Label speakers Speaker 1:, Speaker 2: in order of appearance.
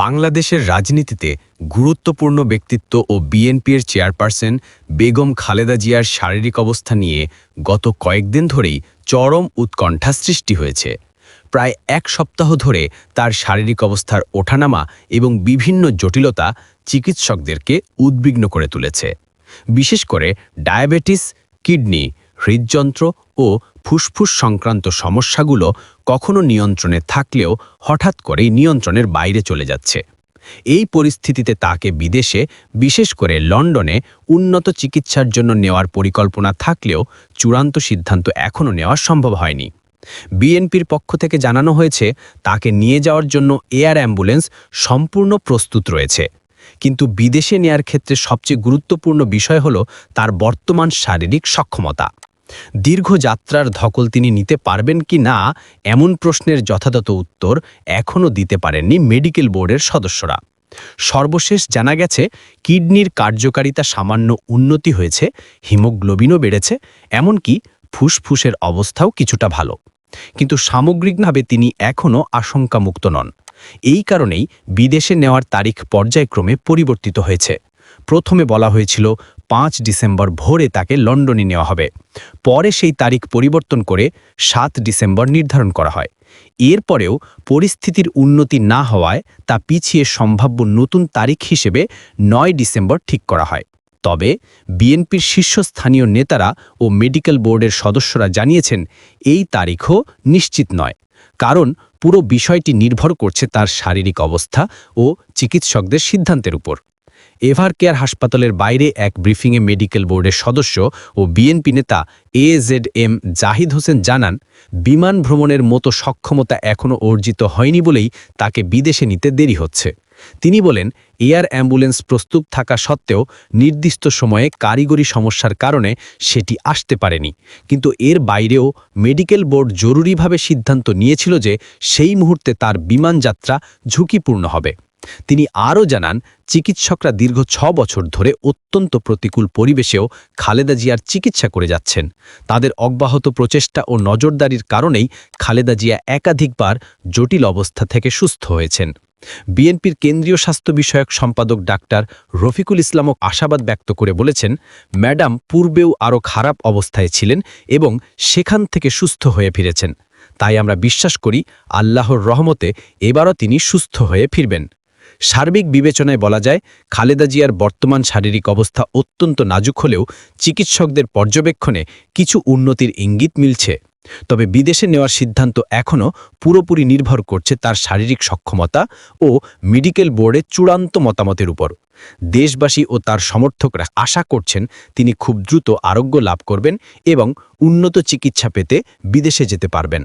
Speaker 1: বাংলাদেশের রাজনীতিতে গুরুত্বপূর্ণ ব্যক্তিত্ব ও বিএনপির চেয়ারপারসন বেগম খালেদা জিয়ার শারীরিক অবস্থা নিয়ে গত কয়েকদিন ধরেই চরম উৎকণ্ঠা সৃষ্টি হয়েছে। প্রায় এক সপ্তাহ ধরে তার শারীরিক অবস্থার ওঠানামা এবং বিভিন্ন জটিলতা চিকিৎসকদেরকে উদ্বিগ্ন করে তুলেছে। বিশেষ করে ডায়াবেটিস, কিডনি হৃদযন্ত্র ও ফুসফুস সংক্রান্ত সমস্যাগুলো কখনো নিয়ন্ত্রণে থাকলেও হঠাৎ করেই নিয়ন্ত্রণের বাইরে চলে যাচ্ছে। এই পরিস্থিতিতে তাকে বিদেশে, বিশেষ করে লন্ডনে, উন্নত চিকিৎসার জন্য নেওয়ার পরিকল্পনা থাকলেও চূড়ান্ত সিদ্ধান্ত এখনও নেওয়া সম্ভব হয়নি। বিএনপির পক্ষ থেকে জানানো হয়েছে, তাকে নিয়ে যাওয়ার জন্য এয়ার অ্যাম্বুলেন্স সম্পূর্ণ প্রস্তুত রয়েছে। কিন্তু বিদেশে নেয়ার ক্ষেত্রে সবচেয়ে গুরুত্বপূর্ণ বিষয় হল তার বর্তমান শারীরিক সক্ষমতা। দীর্ঘ যাত্রার ধকল তিনি নিতে পারবেন কি না, এমন প্রশ্নের যথাযথ উত্তর এখনও দিতে পারেননি মেডিকেল বোর্ডের সদস্যরা। সর্বশেষ জানা গেছে, কিডনির কার্যকারিতা সামান্য উন্নতি হয়েছে, হিমোগ্লোবিনও বেড়েছে, এমনকি ফুসফুসের অবস্থাও কিছুটা ভালো। কিন্তু সামগ্রিকভাবে তিনি এখনও আশঙ্কামুক্ত নন। এই কারণেই বিদেশে নেওয়ার তারিখ পর্যায়ক্রমে পরিবর্তিত হয়েছে। প্রথমে বলা হয়েছিল পাঁচ ডিসেম্বর ভোরে তাকে লন্ডনে নেওয়া হবে। পরে সেই তারিখ পরিবর্তন করে সাত ডিসেম্বর নির্ধারণ করা হয়। এরপরেও পরিস্থিতির উন্নতি না হওয়ায় তা পিছিয়ে সম্ভাব্য নতুন তারিখ হিসেবে নয় ডিসেম্বর ঠিক করা হয়। তবে বিএনপির শীর্ষস্থানীয় নেতারা ও মেডিকেল বোর্ডের সদস্যরা জানিয়েছেন, এই তারিখও নিশ্চিত নয়। কারণ পুরো বিষয়টি নির্ভর করছে তার শারীরিক অবস্থা ও চিকিৎসকদের সিদ্ধান্তের উপর। এভার কেয়ার হাসপাতালের বাইরে এক ব্রিফিংয়ে মেডিকেল বোর্ডের সদস্য ও বিএনপি নেতা এজেড এম জাহিদ হোসেন জানান, বিমান ভ্রমণের মতো সক্ষমতা এখনও অর্জিত হয়নি বলেই তাকে বিদেশে নিতে দেরি হচ্ছে। তিনি বলেন, এয়ার অ্যাম্বুলেন্স প্রস্তুত থাকা সত্ত্বেও নির্দিষ্ট সময়ে কারিগরি সমস্যার কারণে সেটি আসতে পারেনি। কিন্তু এর বাইরেও মেডিকেল বোর্ড জরুরিভাবে সিদ্ধান্ত নিয়েছিল যে সেই মুহূর্তে তার বিমান যাত্রা ঝুঁকিপূর্ণ হবে। তিনি আরও জানান, চিকিৎসকরা দীর্ঘ ছ বছর ধরে অত্যন্ত প্রতিকূল পরিবেশেও খালেদা জিয়ার চিকিৎসা করে যাচ্ছেন। তাদের অব্যাহত প্রচেষ্টা ও নজরদারির কারণেই খালেদা জিয়া একাধিকবার জটিল অবস্থা থেকে সুস্থ হয়েছেন। বিএনপির কেন্দ্রীয় স্বাস্থ্য বিষয়ক সম্পাদক ডাক্তার রফিকুল ইসলামক আশাবাদ ব্যক্ত করে বলেছেন, ম্যাডাম পূর্বেও আরও খারাপ অবস্থায় ছিলেন এবং সেখান থেকে সুস্থ হয়ে ফিরেছেন। তাই আমরা বিশ্বাস করি, আল্লাহর রহমতে এবারও তিনি সুস্থ হয়ে ফিরবেন। সার্বিক বিবেচনায় বলা যায়, খালেদা জিয়ার বর্তমান শারীরিক অবস্থা অত্যন্ত নাজুক হলেও চিকিৎসকদের পর্যবেক্ষণে কিছু উন্নতির ইঙ্গিত মিলছে। তবে বিদেশে নেওয়ার সিদ্ধান্ত এখনও পুরোপুরি নির্ভর করছে তার শারীরিক সক্ষমতা ও মেডিকেল বোর্ডের চূড়ান্ত মতামতের উপর। দেশবাসী ও তার সমর্থকরা আশা করছেন তিনি খুব দ্রুত আরোগ্য লাভ করবেন এবং উন্নত চিকিৎসা পেতে বিদেশে যেতে পারবেন।